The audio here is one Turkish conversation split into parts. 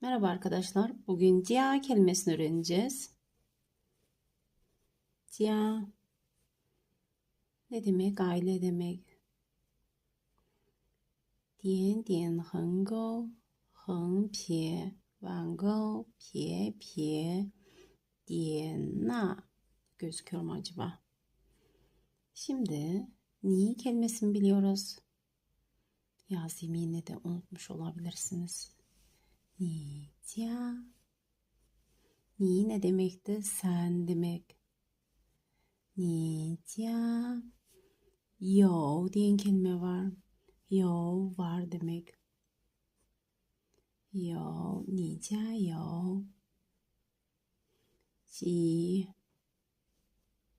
Merhaba arkadaşlar. Bugün cia kelimesini öğreneceğiz. Cia ne demek? Aile demek. Dian dian heng gou, heng pie, wan gou, pie pie, dian na gözüküyor mu acaba? Şimdi ni kelimesini biliyoruz. Yazayım yine de unutmuş olabilirsiniz. Ni jia. Ni ne demekti? Sen demek. Ni jia. Yo diyen kelime var. Yo var demek. Yo, ni jia yo. Ji.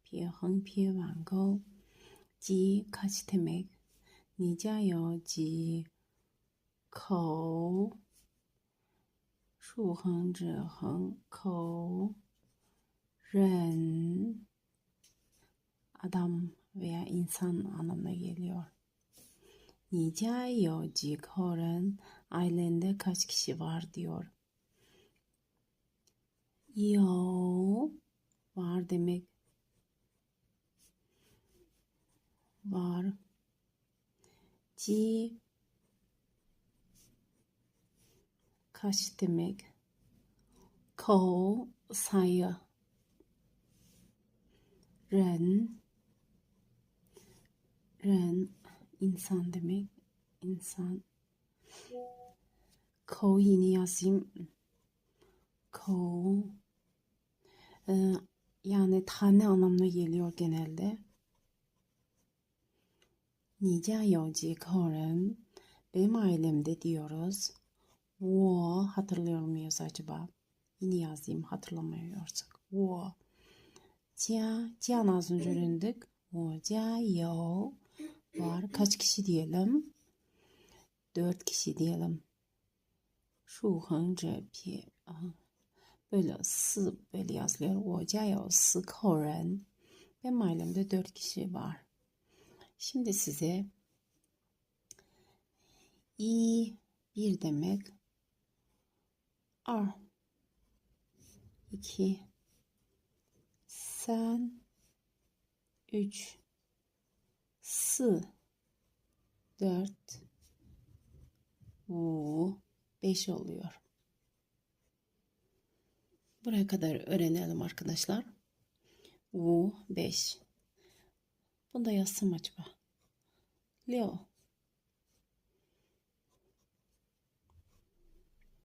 Pie heng pie wan gou. Ji kaç demek? Ni jia yo ji. Kou. 竖横指横口人adam veya insan anlamına geliyor. Nica yo jikoren ailende kaç kişi var diyor. Yo var demek. Var. Ji kaç demek? Kou sayı. Ren Ren insan demek. İnsan. Kou yeni yazayım. Kou ee, yani tane anlamına geliyor genelde. Nice yolcu koren benim ailemde diyoruz. Wo hatırlıyor muyuz acaba? Yine yazayım hatırlamıyorsak. Wo. Jia. Jia'nın az önce öğrendik. Wo jia yo. Var. Kaç kişi diyelim? Dört kişi diyelim. Şu hıncı pi. Böyle sı böyle yazılıyor. Wo jia yo sı koren. Benim ailemde dört kişi var. Şimdi size i bir demek A 二、iki, sen, üç, sı, dört, vu, beş oluyor. Buraya kadar öğrenelim arkadaşlar. Vu, beş. Bunda yazsam acaba? Leo.